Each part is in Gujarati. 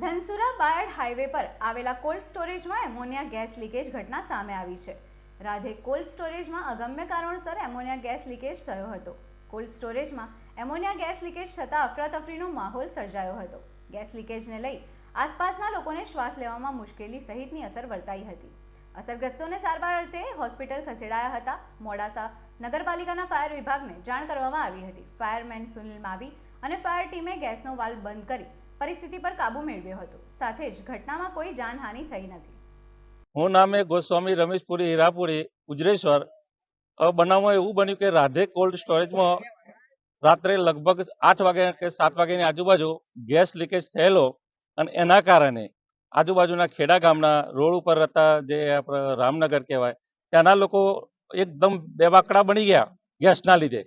ધનસુરા બાયડ હાઈવે પર આવેલા કોલ્ડ સ્ટોરેજમાં એમોનિયા ગેસ લીકેજ ઘટના સામે આવી છે. રાધે કોલ્ડ સ્ટોરેજમાં અગમ્ય કારણોસર એમોનિયા ગેસ લીકેજ થયો હતો. કોલ્ડ સ્ટોરેજમાં એમોનિયા ગેસ લીકેજ થતાં અફરાતફરીનો માહોલ સર્જાયો હતો. ગેસ લીકેજને લઈ આસપાસના લોકોને શ્વાસ લેવામાં મુશ્કેલી સહિતની અસર વર્તાઈ હતી. અસરગ્રસ્તોને સારવાર અર્થે હોસ્પિટલ ખસેડાયા હતા. મોડાસા નગરપાલિકાના ફાયર વિભાગને જાણ કરવામાં આવી હતી. ફાયરમેન સુનિલ માવી અને ફાયર ટીમે ગેસનો વાલ્વ બંધ કરી પરિસ્થિતિ પર કાબુ મેળવ્યો હતો. સાથે જ ઘટનામાં કોઈ જાનહાનિ થઈ નથી. હું નામે ગોસ્વામી રમેશપુરી હીરાપુરી, ઉજરેશ્વર. બનાવમાં એવું બન્યું કે રાધે કોલ્ડ સ્ટોરેજમાં રાત્રે લગભગ આઠ વાગે કે સાત વાગ્યાની આજુબાજુ ગેસ લીકેજ થયેલો અને એના કારણે આજુબાજુના ખેડા ગામના રોડ ઉપર હતા જે આપણે રામનગર કહેવાય, ત્યાંના લોકો એકદમ બેવાકડા બની ગયા ગેસના લીધે.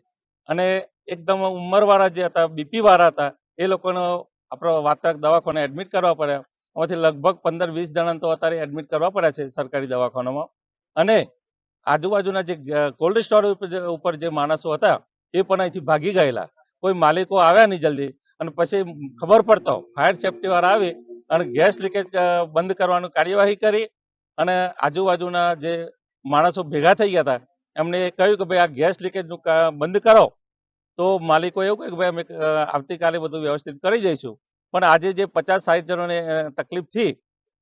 અને એકદમ ઉંમરવાળા જે હતા, બીપી વાળા હતા, એ લોકોનો આપણો વાત્રક દવાખાને એડમિટ કરવા પડ્યા આમાંથી લગભગ પંદર વીસ જણા તો અત્યારે એડમિટ કરવા પડ્યા છે સરકારી દવાખાનામાં. અને આજુબાજુના જે કોલ્ડ સ્ટોર ઉપર જે માણસો હતા, એ પણ અહીંથી ભાગી ગયેલા. કોઈ માલિકો આવ્યા નહીં જલ્દી. અને પછી ખબર પડતો ફાયર સેફટી વાળા આવી અને ગેસ લીકેજ બંધ કરવાનું કાર્યવાહી કરી અને આજુબાજુના જે માણસો ભેગા થઈ ગયા હતા, એમને કહ્યું કે ભાઈ આ ગેસ લીકેજનું બંધ કરો. તો માલિકો એવું કહે કે ભાઈ અમે આવતીકાલે બધું વ્યવસ્થિત કરી દઈશું. પણ આજે જે પચાસ સાઠ જણોને તકલીફ થઈ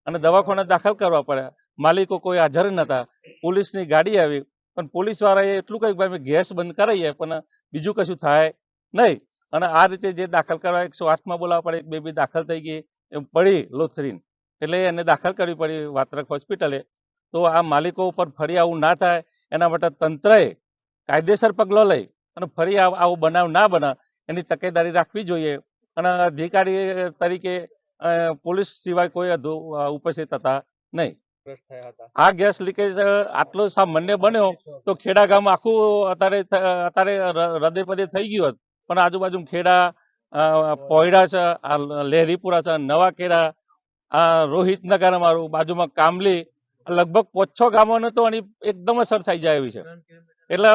અને દવાખાને દાખલ કરવા પડ્યા, માલિકો કોઈ હાજર નતા. પોલીસની ગાડી આવી, પણ પોલીસ વાળાએ એટલું કહ્યું ભાઈ અમે ગેસ બંધ કરાવીએ પણ બીજું કશું થાય નહીં. અને આ રીતે જે દાખલ કરવા, એકસો આઠમાં બોલાવવા પડે, એક બેબી દાખલ થઈ ગઈ, એમ પડી લોથરીન. એટલે એને દાખલ કરવી પડી વાત્રક હોસ્પિટલે. તો આ માલિકો ઉપર ફરી આવું ના થાય, એના માટે તંત્રએ કાયદેસર પગલો લઈ અને ફરી આવો બનાવ ના બને એની તકેદારી રાખવી જોઈએ. અને અધિકારી તરીકે પોલીસ સિવાય કોઈ ઉપસ્થિત હતા નહીં. આ ગેસ લીકેજ આટલો સામાન્ય બન્યો તો ખેડા ગામ આખું અત્યારે અત્યારે ર- હૃદયપદે થઈ ગયું હોત. પણ આજુબાજુ ખેડા પોયડા છે લહેરીપુરા છે નવા ખેડા આ રોહિતનગર અમારું બાજુમાં કામલી લગભગ પોચ્છો ગામોને તો આની એકદમ અસર થઈ જાય એવી છે. એટલે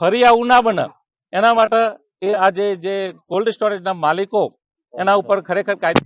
ફરી આવું ના બને એના માટે એ આજે જે જે કોલ્ડ સ્ટોરેજના માલિકો એના ઉપર ખરેખર કાયદે